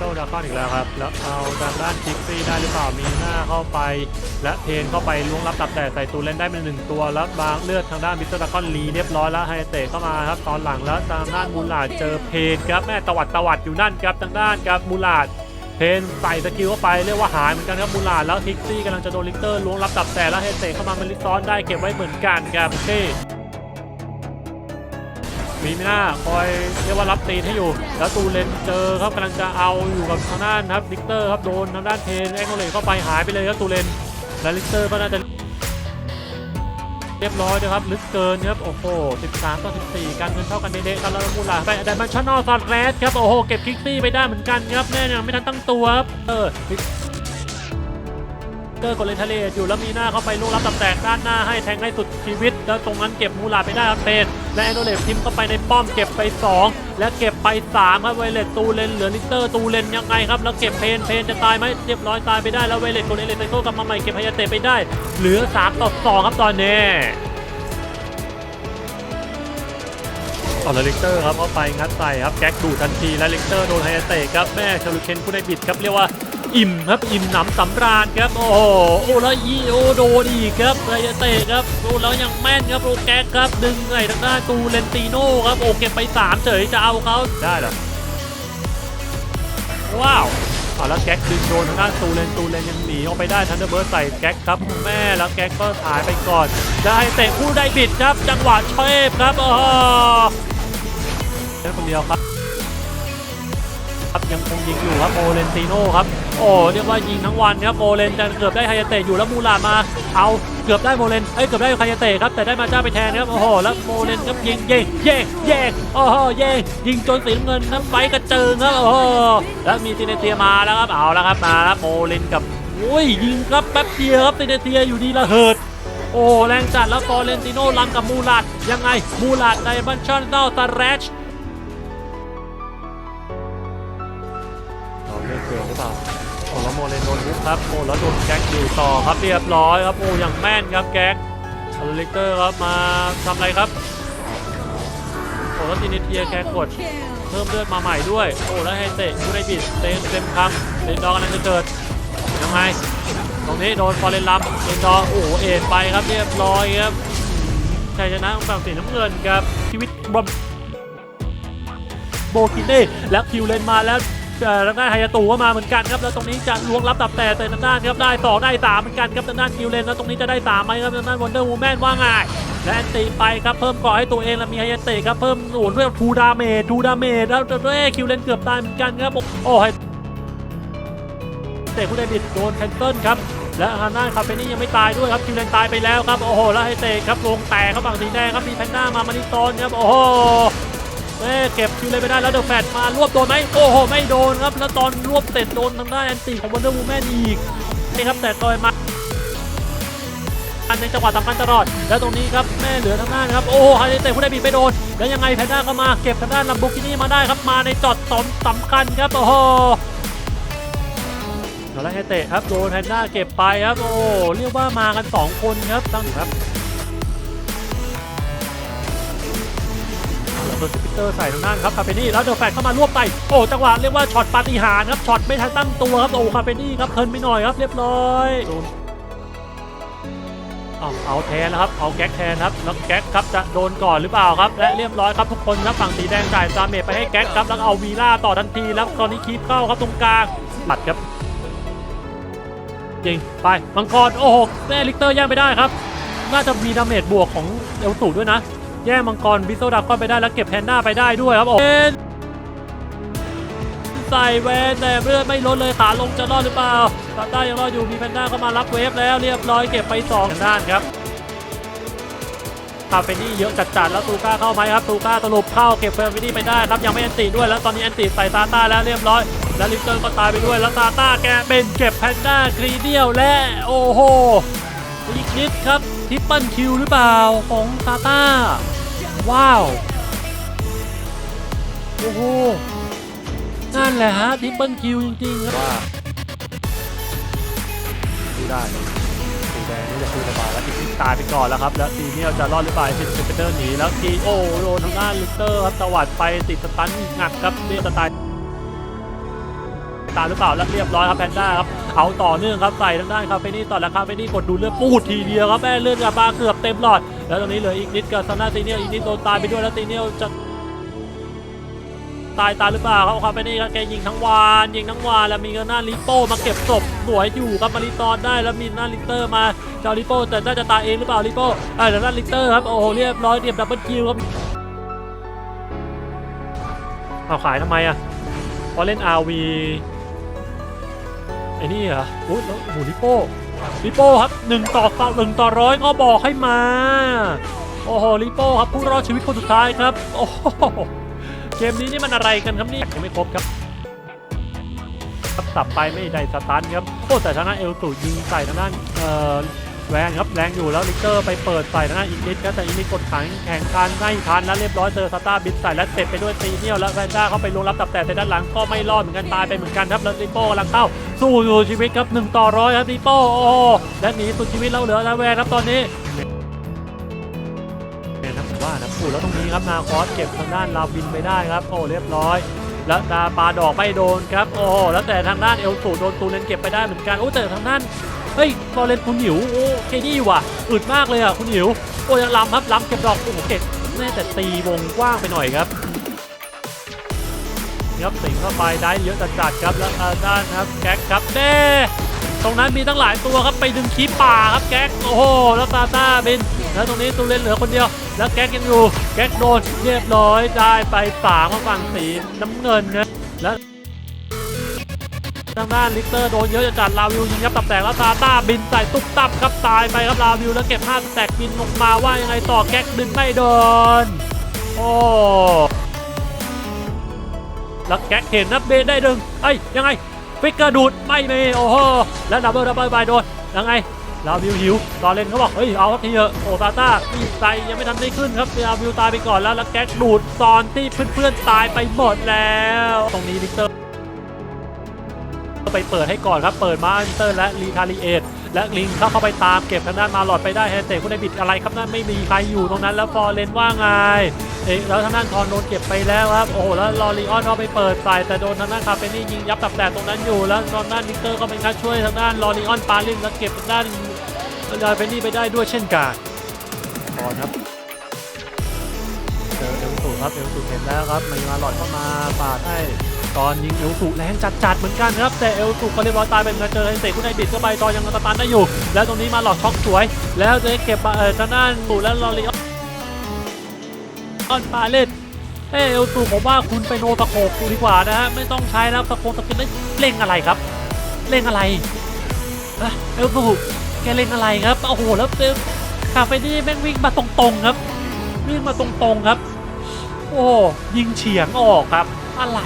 อ่าวิโซดากอนอีกแล้วครับ แล้วเอาทางด้านคิกซี่ได้หรือเปล่า มีหน้าเข้าไป และเพนเข้าไปล้วงรับตับแต่ใส่ตูเล่นได้เป็นหนึ่งตัว แล้วบางเลือดทางด้านวิสโซดากอนรีเรียบร้อยแล้วไฮเตะเข้ามาครับ ตอนหลังแล้วทางด้านมูลาดเจอเพนครับแม่ตวัดตวัดอยู่นั่นครับทางด้านครับมูลาดเพนใส่สกิลเข้าไปเรียกว่าหายเหมือนกันครับมูลาดแล้วคิกซี่กำลังจะโดนลิกเตอร์ล้วงรับตับแต่แล้วไฮเตะเข้ามามันลิซ้อนได้เก็บไว้เหมือนกันครับโอเค มีไม่น่าคอยเรียกว่ารับตีนให้อยู่ แล้วตูเลนเจอครับกำลังจะเอาอยู่กับทางด้านครับลิกเตอร์ครับโดนทางด้านเพนแองโกเลเข้าไปหายไปเลยครับตูเลนและลิกเตอร์ก็น่าจะเรียบร้อยนะครับลึกเกินครับโอ้โห 13 ต่อ 14 การเงินเท่ากันเด๊ะๆกันแล้วมูลาไปไดมันชั่นอลซอนแรสครับโอ้โหเก็บคิกซี่ไปได้เหมือนกันครับแม่ยังไม่ทันตั้งตัวครับเออเก อร์กดเลนทะเลอยู่แล้วมีหน้าเข้าไปลูกรับตับแตกด้านหน้าให้แทงให้สุดชีวิต แล้วตรงนั้นเก็บมูลาไปได้ครับเพนและแอนโดเลฟทิมเข้าไปในป้อมเก็บไป 2 และเก็บไป3ครับไวเลตตูเลนเหลือลิเตอร์ตูเลนยังไงครับแล้วเก็บเพนเพนจะตายไหมเรียบร้อยตายไปได้แล้วไวเลตกดเลนเลนไซโกกลับมาใหม่เก็บพยาเตะไปได้ เหลือ3ต่อ2ครับตอนนี้เอาแล้วลิกเตอร์ครับเข้าไปงัดใส่ครับแก๊กดูทันทีและลิกเตอร์โดนไฮยาเตะครับแม่ชาลูเคนผู้ได้บิดครับเรียกว่า อิ่มครับอิ่มหนำสำราญครับโอ้โหโอ้แล้วยีโอโดนอีกครับไฮยาเตะครับโอ้แล้วยังแม่นครับโอแก๊กครับดึงใส่ทางด้านตูเลนติโน่ครับโอ้เก็บไปสามเฉยจะเอาเขาได้เหรอว้าวเอาแล้วแก๊กดึงโดนทางด้านตูเลนตูเลนยังหนีออกไปได้ทันเดอร์เบิร์ดใส่แก๊กครับแม่แล้วแก๊กก็หายไปก่อนแล้วไฮเตะผู้ได้บิดครับ จังหวะเชฟครับโอ้โหแค่คนเดียวครับ ครับยังคงยิงอยู่ครับโมเลนติโน่ครับ โอ้เรียกว่ายิงทั้งวันครับโมเลนจะเกือบได้ไฮยาเตะอยู่แล้วมูลามา เอาเกือบได้โมเลนเอ้ยเกือบได้ไฮยาเตะครับแต่ได้มาจ้าไปแทนครับโอ้โหแล้วโมเลนครับยิงเย่เย่เย่โอ้โหเย่ยิงจนสีน้ำเงินน้ำไฟกระเจิงครับโอ้โหแล้วมีซินเนเทียมาแล้วครับเอาแล้วครับมาแล้วโมเลนกับโอ้ยยิงครับแป๊บเดียวครับซินเนเทียอยู่ดีละเหิดโอ้แรงจัดแล้วฟอเรนติโน่ลังกับมูลาดยังไงมูลาดไดบันชันเต้าตาแรช โมเลนโดนฮุกครับโอ้แล้วโดนแก๊กอยู่ต่อครับเรียบร้อยครับโอ้อย่างแม่นครับแก๊กอเลกเตอร์ครับมาทำอะไรครับโอ้แล้วซินิเทียแกกดเพิ่มเลือดมาใหม่ด้วยโอ้แล้วให้เตะยูไนบิดเต็มเต็มคำเลนดอกำลังจะเกิดยังไงตรงนี้โดนฟอร์เรนลัมเลนดอร์โอ้โหเอ็ดไปครับเรียบร้อยครับชัยชนะของฝั่งสีน้ำเงินครับชีวิตบอมโบกินเน่แล้วคิวเลนมาแล้ว ทางด้านไฮยาตูก็มาเหมือนกันครับแล้วตรงนี้จะล้วงรับตับแต่แต่ทางด้านครับได้สอได้สาเหมือนกันครับทางด้านคิวเลนแล้วตรงนี้จะได้สามไหมครับทางด้านวันเดอร์วูแมนว่าไงและแอนตีไปครับเพิ่มก่อให้ตัวเองแล้วมีไฮยาเตะครับเพิ่มศูนย์เพื่อทูดาเมจทูดาเมจแล้วเร่คิวเลนเกือบตายเหมือนกันครับโอ้ไฮเตะผู้ได้บิดโดนแคนเซิลครับและทางด้านคาเฟนี่ยังไม่ตายด้วยครับคิวเลนตายไปแล้วครับโอ้โหแล้วไฮเตะครับลงแตกครับฝั่งสีแดงครับมีแพนด้ามามานิโตนครับโอ้โห เอ้เก็บคิวเลยไปได้แล้วเดอะแฟตมารวบโดนไหมโอ้โหไม่โดนครับ แล้วตอนรวบเสร็จโดนทางด้านแอนตี้ของวันเดอร์วูแมนอีกนี่ครับแต่ตอยมาอันในจังหวะสำคัญตลอด แล้วตรงนี้ครับแม่เหลือทางด้านครับ โอ้โหฮาริเตะผู้ได้บีไปโดน แล้วยังไงแพนด้าก็มาเก็บทางด้านลัมโบกินี่มาได้ครับ มาในจอดสอนสำคัญครับ โอ้โหแล้วให้เตะครับโดนแพนด้าเก็บไปครับ โอ้เรียกว่ามากัน 2 คนครับตั้งครับ โดนสปิเตอร์ใส่ทางด้านครับคาเฟนี่แล้วเดอะแฟตเข้ามารวบไปโอ้จังหวะเรียกว่าช็อตปาฏิหาริย์ครับช็อตไม่ทันตั้งตัวครับโอ้คาเฟนี่ครับเพลินไปหน่อยครับเรียบร้อยโดนเอาเอาแทนแล้วครับเอาแก๊กแทนครับแล้วแก๊กครับจะโดนก่อนหรือเปล่าครับ และเรียบร้อยครับทุกคนครับฝั่งสีแดงจ่ายซาเมจไปให้แก๊กครับแล้วเอาวีล่าต่อทันทีแล้วตอนนี้คีบเข้าครับตรงกลางปัดครับจริงไปมังกรโอ้โหแม่ลิกเตอร์แย่งไปได้ครับ น่าจะมีดาเมจบวกของเอลสูด้วยนะ แย่งมังกรบิโซดากอนไปได้แล้วเก็บแพนด้าไปได้ด้วยครับโอ้เป็นใส่แวนแต่เลือดไม่ลดเลยขาลงจะรอดหรือเปล่าตาต้ายังรอดอยู่มีแพนด้าเข้ามารับเวฟแล้วเรียบร้อยเก็บไปสองทางด้านครับคาเฟนี่เยอะจัดๆแล้วตูก้าเข้าไหมครับตูก้าสรุปเข้าเก็บเฟรนนี่ไปได้ครับยังไม่แอนติด้วยแล้วตอนนี้แอนติใส่ซาต้าแล้วเรียบร้อย แล้วลิฟเตอร์ก็ตายไปด้วยแล้วซาต้าแกเป็นเก็บแพนด้าครีเดียลและโอ้โหอีกนิดครับทิปเปิลคิวหรือเปล่าของตาต้า ว้าว โอ้โห นั่นแหละฮะทิปเปิลคิวจริงๆครับว่าดูได้สีแดงนี่จะคือสบายแล้วอีกนิดตายไปก่อนแล้วครับ แล้วทีนี้เราจะรอดหรือเปล่าติดสเปเดอร์หนีแล้วทีโอ้โดนทางด้านลิเตอร์ครับตวัดไปติดสตันหนักครับเรียกสไตล์ตามหรือเปล่าแล้วเรียบร้อยครับแพนด้าครับเอาต่อเนื่องครับใส่ทางด้านคาเฟนี่ต่อแล้วคาเฟนี่กดดูเลือดปูดทีเดียวครับแม่เลือดกลับมาเกือบเต็มหลอด แล้วตรงนี้เหลืออีกนิดกับซาน่าตีเนียลอีกนิดโดนตายไปด้วยแล้วตีเนียลจะตายตายหรือเปล่าเขาคาเฟนี่ครับแกยิงทั้งวานยิงทั้งวานแล้วมีหน้าลิโป้มาเก็บศพสวยอยู่ครับมาริตอนได้แล้วมีหน้าลิเตอร์มาเจ้าลิโป้แต่น่าจะตายเองหรือเปล่าลิโป้อ่าแต่หน้าลิเตอร์ครับโอ้โหเรียบร้อยเรียบดับเบิลคิวครับเอาขายทำไมอะพอเล่น RV ไอ้นี่เหรออุ้ยแล้วโอ้โหลิโป้ ลิโป้ครับหนึ่งต่อต่อหนึ่งต่อร้อยก็บอกให้มา โอ้โหลิโป้ครับผู้รอดชีวิตคนสุดท้ายครับ โอ้โหเกมนี้นี่มันอะไรกันครับนี่ยังไม่ครบครับครับสับไปไม่ได้สตันครับโอ้แต่ทางด้านเอลตูยิงใส่ทางด้านเอ่อแวนครับแรงอยู่แล้วลิเตอร์ไปเปิดใส่ทางด้านอีกนิดครับแต่อีกนิดกดขังแข่งการไม่ทันแล้วเรียบร้อยเจอสตาร์บินใส่และเสร็จไปด้วยตีเนียลแล้วแวนด้าเข้าไปลงรับตับแต่แต่ด้านหลังก็ไม่รอดเหมือนกันตายไปเหมือนกันครับแล้วลิโป้กำลังเข้า สู้อยู่ชีวิตครับหนึ่งต่อร้อยครับลิโป้โอ้และหนีสุดชีวิตแล้วเหลือแล้วแวนครับตอนนี้เนี่นะผมว่านะพูดแล้วตรงนี้ครับนาคอสเก็บทางด้านลาวินไปได้ครับโอ้เรียบร้อย แล้วดาปาดอกไม่โดนครับโอ้แล้วแต่ทางด้านเอลสูโดนตูเลนเก็บไปได้เหมือนกันโอ้แต่ทางด้านเฮ้ยตอเลนคุณหิวโอ้เคดี้ว่ะอึดมากเลยอะคุณหิวโอ้ยังล้ำครับล้ำเก็บดอกโอ้โหเก่งแน่แต่ตีวงกว้างไปหน่อยครับ ครับสิงเข้าไปได้เยอะจัดๆครับแล้วทาด้านครับแก๊กครับเด้ตรงนั้นมีตั้งหลายตัวครับไปดึงคีปป่าครับแก๊กโอ้โหแล้วตาตาบินแล้วตรงนี้ตูเลนเหลือคนเดียว แล้วแก๊กยังอยู่แก๊กโดนเรียบร้อยได้ไปสามของฝั่งสีน้ำเงินนะแล้วทางด้านลิกเตอร์โดนเยอะจัดลาวิวยิงยับตับแตกแล้วตาต้าบินใส่ตุ๊บตับครับตายไปครับลาวิวแล้วเก็บห้าแตกบินลงมาว่ายังไงต่อแก๊กดึงไม่โดนโอ้ แล้วแก๊กเห็นนะเบได้ดึงเอ้ยังไงฟิกเกอร์ดูดไม่มีโอ้โหแล้วดับเบิลดับเบิลบายโดนยังไงลาวิวหิวตอนเล่นเขาบอกเฮ้ยเอาทีเถอะโอตาต้ามีไซยังไม่ทันได้ขึ้นครับลาวิวตายไปก่อนแล้วแล้วแก๊กดูดตอนที่เพื่อนๆตายไปหมดแล้ว ตรงนี้ลิกเตอร์ไปเปิดให้ก่อนครับ เปิดมาลิกเตอร์และรีทารีเอท และลิงเข้าเข้าไปตามเก็บทางด้านมาหลอดไปได้แฮนเตะคุณได้บิดอะไรครับนั่นไม่มีใครอยู่ตรงนั้น แล้วฟอร์เรนว่าไงเอ๊ะแล้วทางด้านทอนโดนเก็บไปแล้วครับโอ้โหแล้วลอรีออนเอาไปเปิดใส่แต่โดนทางด้านคาเฟนี่ยิงยับตับแตกตรงนั้นอยู่แล้วทางด้านนิกเตอร์ก็เป็นการช่วยทางด้านลอรีออนปาลินแล้วเก็บทางด้านลาเฟนี่ไปได้ด้วยเช่นกันตอนครับ เจอเอลสูครับเอลสูเห็นแล้วครับมีมาหลอดเข้ามาปาดให้ตอนยิงเอลสูแรงจัดๆเหมือนกันครับแต่เอลสูก็เรียบร้อยตายไปเหมือนกันเจอไฮเตะคุณไอบิดเข้าไปตอนยังตาร์ทได้อยู่ แล้วตรงนี้มาหลอดช็อกสวย แล้วจะเก็บเออทางด้านสูแล้วลอรีออนอนปาเล่นเอเอลตูผมว่าคุณไปโนตะโขบดูดีกว่านะฮะไม่ต้องใช้แล้วตะโขบตะกินได้เล่งอะไรครับ เล่งอะไรเอลตูแกเล่งอะไรครับโอ้โหแล้วเจอคาเฟนี่แม่งวิ่งมาตรงๆครับ วิ่งมาตรงๆครับ โอ้ยิงเฉียงออกครับ อะไร